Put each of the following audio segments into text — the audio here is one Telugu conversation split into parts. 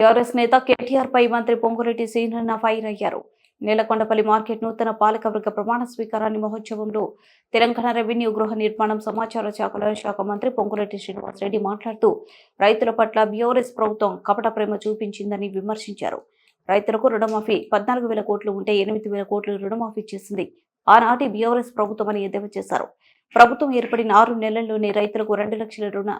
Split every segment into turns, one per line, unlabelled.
టీఆర్ఎస్ నేత కేటీఆర్ పై మంత్రి పొంగురెడ్డి శ్రీధరన్న ఫైర్ అయ్యారు. నేలకొండపల్లి మార్కెట్ నూతన పాలకవర్గ ప్రమాణ స్వీకారాన్ని మహోత్సవంలో తెలంగాణ రెవెన్యూ గృహ నిర్మాణం సమాచార శాఖల శాఖ మంత్రి పొంగురెడ్డి శ్రీనివాసరెడ్డి మాట్లాడుతూ రైతుల పట్ల బీఆర్ఎస్ ప్రభుత్వం కపట ప్రేమ చూపించిందని విమర్శించారు. రైతులకు రుణమాఫీ పద్నాలుగు వేల కోట్లు ఉంటే ఎనిమిది వేల కోట్లు రుణమాఫీ చేసింది. ఆనాటి బీఆర్ఎస్ ప్రభుత్వం అని ఎద్దేవా చేశారు. ప్రభుత్వం ఏర్పడిన ఆరు నెలల్లోనే రైతులకు రెండు లక్షల రుణ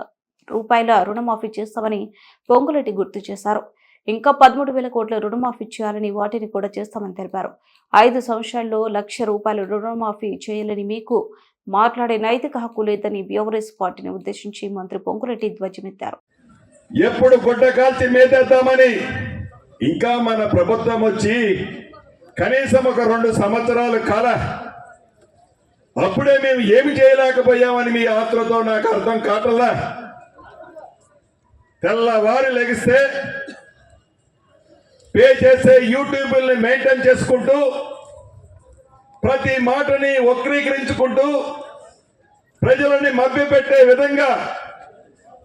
రూపాయల రుణమాఫీ చేస్తామని పొంగులెట్టి గుర్తు చేశారు. ఇంకా పదమూడు వేల కోట్ల రుణమాఫీ చేయాలని వాటిని కూడా చేస్తామని తెలిపారు. ఐదు సంవత్సరాల్లో లక్ష రూపాయలు రుణమాఫీ చేయాలని మీకు మాట్లాడే నైతిక హక్కు లేదని బీఆర్ఎస్ పార్టీని ఉద్దేశించి మంత్రి పొంగులెట్టి ధ్వజమెత్తారు.
ఎప్పుడు గుడ్డ కాల్చి మేతేద్దామని ఇంకా మన ప్రభుత్వం వచ్చి కనీసం ఒక రెండు సంవత్సరాలు కాల అప్పుడే మేము ఏమి చేయలేకపోయామని మీ ఆత్రతో నాకు అర్థం కాటల్లా తెల్లవారి లెగిస్తే పే చేసే యూట్యూబ్ని మెయింటైన్ చేసుకుంటూ ప్రతి మాటని వక్రీకరించుకుంటూ ప్రజలని మభ్యపెట్టే విధంగా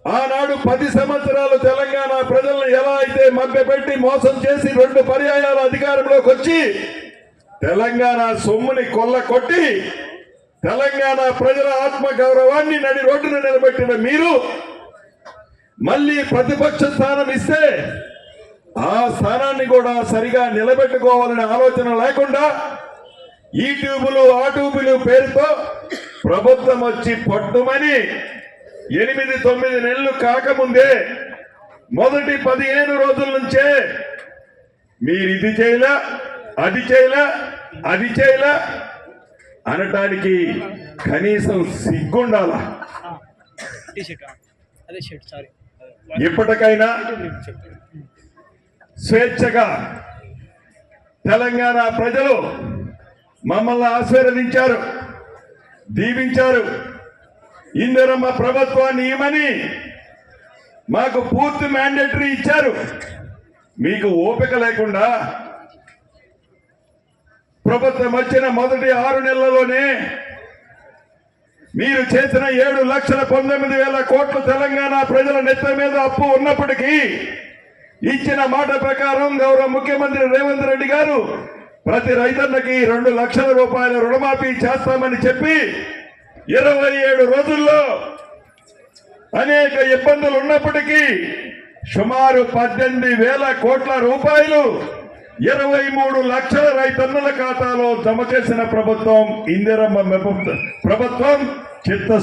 ఆనాడు పది సంవత్సరాలు తెలంగాణ ప్రజలను ఎలా అయితే మభ్యపెట్టి మోసం చేసి రెండు పర్యాయాల అధికారంలోకి వచ్చి తెలంగాణ సొమ్ముని కొల్ల కొట్టి తెలంగాణ ప్రజల ఆత్మ గౌరవాన్ని నడి రోడ్డున నిలబెట్టిన మీరు మళ్ళీ ప్రతిపక్ష స్థానం ఇస్తే ఆ స్థానాన్ని కూడా సరిగా నిలబెట్టుకోవాలనే ఆలోచన లేకుండా ఈ ట్యూబులు ఆ ట్యూబులు పేరుతో ప్రభుత్వం వచ్చి పట్టుమని ఎనిమిది తొమ్మిది నెలలు కాకముందే మొదటి పదిహేను రోజుల నుంచే మీరు ఇది చేయలా అది చేయలా అది చేయలే అనటానికి కనీసం సిగ్గుండాలా?
అదే సారీ.
ఇప్పటికైనా స్వేచ్ఛగా తెలంగాణ ప్రజలు మమ్మల్ని ఆశీర్వదించారు దీవించారు. ఇందిరమ్మ ప్రభుత్వాన్ని ఇవ్వమని మాకు పూర్తి మ్యాండేటరీ ఇచ్చారు. మీకు ఓపిక లేకుండా ప్రభుత్వం వచ్చిన మొదటి ఆరు నెలల్లోనే మీరు చేసిన ఏడు లక్షల పంతొమ్మిది వేల కోట్ల తెలంగాణ ప్రజల నెత్త మీద అప్పు ఉన్నప్పటికీ ఇచ్చిన మాట ప్రకారం గౌరవ ముఖ్యమంత్రి రేవంత్ రెడ్డి గారు ప్రతి రైతన్నకి రెండు లక్షల రూపాయల రుణమాఫీ చేస్తామని చెప్పి ఇరవై ఏడు రోజుల్లో అనేక ఇబ్బందులు ఉన్నప్పటికీ సుమారు పద్దెనిమిది వేల కోట్ల రూపాయలు ఇరవై మూడు లక్షల రైతన్నుల ఖాతాలో జమ చేసిన ప్రభుత్వం ఇందిరమ్మ ప్రభుత్వం చిత్త